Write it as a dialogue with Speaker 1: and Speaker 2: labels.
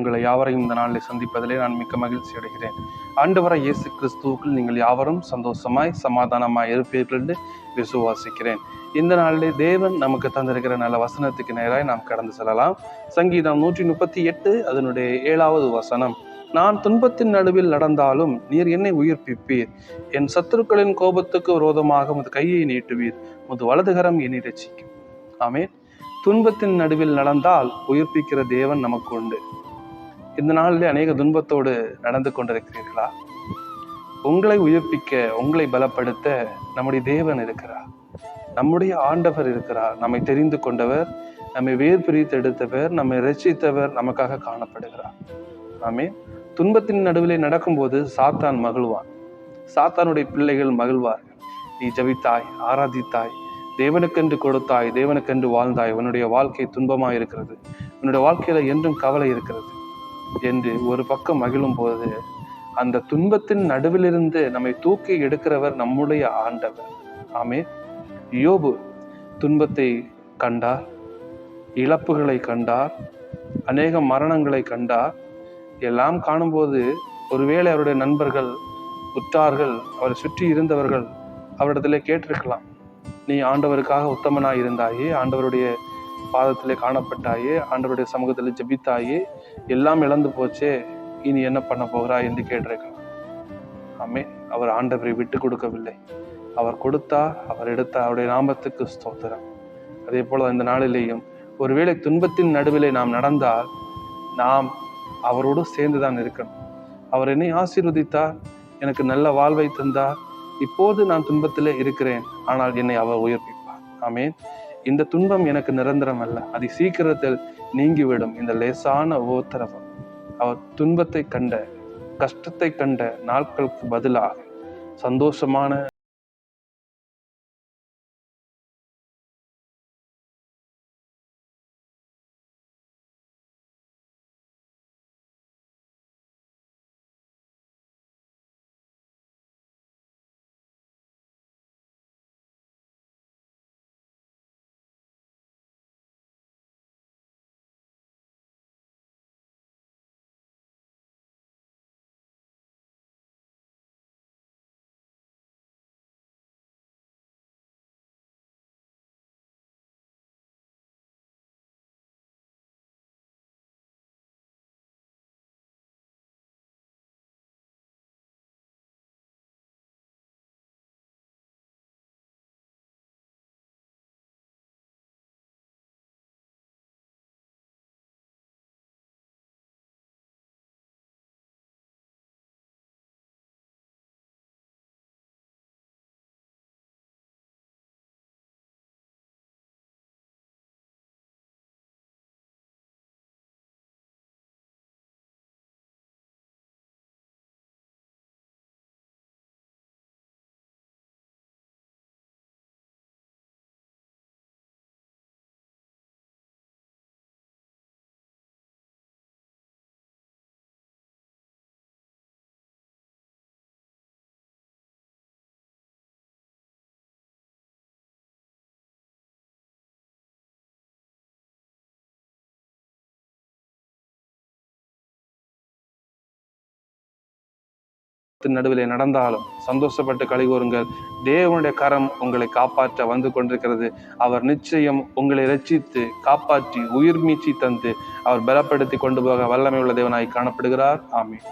Speaker 1: உங்களை யாவரையும் இந்த நாளில் சந்திப்பதிலே நான் மிக்க மகிழ்ச்சி அடைகிறேன். வர இயேசு கிறிஸ்துவுக்குள் நீங்கள் யாவரும் சந்தோஷமாய் சமாதானமாய் இருப்பீர்கள் என்று விசுவாசிக்கிறேன். இந்த நாளிலே தேவன் நமக்கு தந்திருக்கிற நல்ல வசனத்துக்கு நேராக நாம் கடந்து செல்லலாம். சங்கீதம் நூற்றி முப்பத்தி எட்டு அதனுடைய ஏழாவது வசனம். நான் துன்பத்தின் நடுவில் நடந்தாலும் நீர் என்னை உயிர்ப்பிப்பீர். என் சத்துருக்களின் கோபத்துக்கு விரோதமாக உமது கையை நீட்டுவீர். உமது வலதுகரம் என்னை ரசிக்கும் ஆமென். துன்பத்தின் நடுவில் நடந்தால் உயிர்ப்பிக்கிற தேவன் நமக்கு உண்டு. இந்த நாளிலே அநேக துன்பத்தோடு நடந்து கொண்டிருக்கிறீர்களா? உங்களை உயிர்ப்பிக்க உங்களை பலப்படுத்த நம்முடைய தேவன் இருக்கிறார். நம்முடைய ஆண்டவர் இருக்கிறார். நம்மை தெரிந்து கொண்டவர் நம்மை வேர் பிரித்து எடுத்தவர் நம்மை ரசித்தவர் நமக்காக காணப்படுகிறார். ஆமே துன்பத்தின் நடுவிலே நடக்கும்போது சாத்தான் மகிழ்வான். சாத்தானுடைய பிள்ளைகள் மகிழ்வார்கள். நீ ஜபித்தாய் ஆராதித்தாய். தேவனுக்கென்று கொடுத்தாய் தேவனுக்கென்று வாழ்ந்தாய். உன்னுடைய வாழ்க்கை துன்பமாக இருக்கிறது உன்னுடைய வாழ்க்கையில என்றும் கவலை இருக்கிறது. என்று ஒரு பக்கம் மகிழும் போது அந்த துன்பத்தின் நடுவிலிருந்து நம்மை தூக்கி எடுக்கிறவர் நம்முடைய ஆண்டவர். ஆமே யோபு துன்பத்தை கண்டார் இழப்புகளை கண்டார் அநேக மரணங்களை கண்டார். எல்லாம் காணும்போது ஒருவேளை அவருடைய நண்பர்கள் உற்றார்கள் அவரை சுற்றி இருந்தவர்கள் அவரிடத்திலே கேட்டிருக்கலாம் நீ ஆண்டவருக்காக உத்தமனாக இருந்தாயே ஆண்டவருடைய பாதத்திலே காணப்பட்டாயே ஆண்டவருடைய சமூகத்தில் ஜெபித்தாயே எல்லாம் இழந்து போச்சே இனி என்ன பண்ண போகிறாய் என்று கேட்டிருக்கலாம் ஆமே அவர் ஆண்டவரை விட்டு கொடுக்கவில்லை. அவர் கொடுத்தா அவர் எடுத்த அவருடைய நாமத்துக்கு ஸ்தோத்திரம். அதே போல இந்த நாளிலேயும் ஒருவேளை துன்பத்தின் நடுவிலே நாம் நடந்தால் நாம் அவரோடு சேர்ந்து தான் இருக்கணும். அவர் என்னை ஆசீர்வதித்தார் எனக்கு நல்ல வாழ்வை தந்தார். இப்போது நான் துன்பத்திலே இருக்கிறேன் ஆனால் என்னை அவர் உயர்ப்பிப்பார். ஆமேன். இந்த துன்பம் எனக்கு நிரந்தரம் அல்ல அது சீக்கிரத்தில் நீங்கிவிடும். இந்த லேசான ஓத்தரவம் அவர் துன்பத்தை கண்ட கஷ்டத்தை கண்ட நாட்களுக்கு பதிலாக சந்தோஷமான நடுவிலே நடந்தாலும் சந்தோஷப்பட்டு கழிகூறுங்கள் தேவனுடைய கரம் உங்களை காப்பாற்ற வந்து கொண்டிருக்கிறது. அவர் நிச்சயம் உங்களை ரட்சித்து காப்பாற்றி உயிர் மீச்சி தந்து அவர் பலப்படுத்தி கொண்டு போக வல்லமை உள்ள தேவனாய் காணப்படுகிறார். ஆமீன்.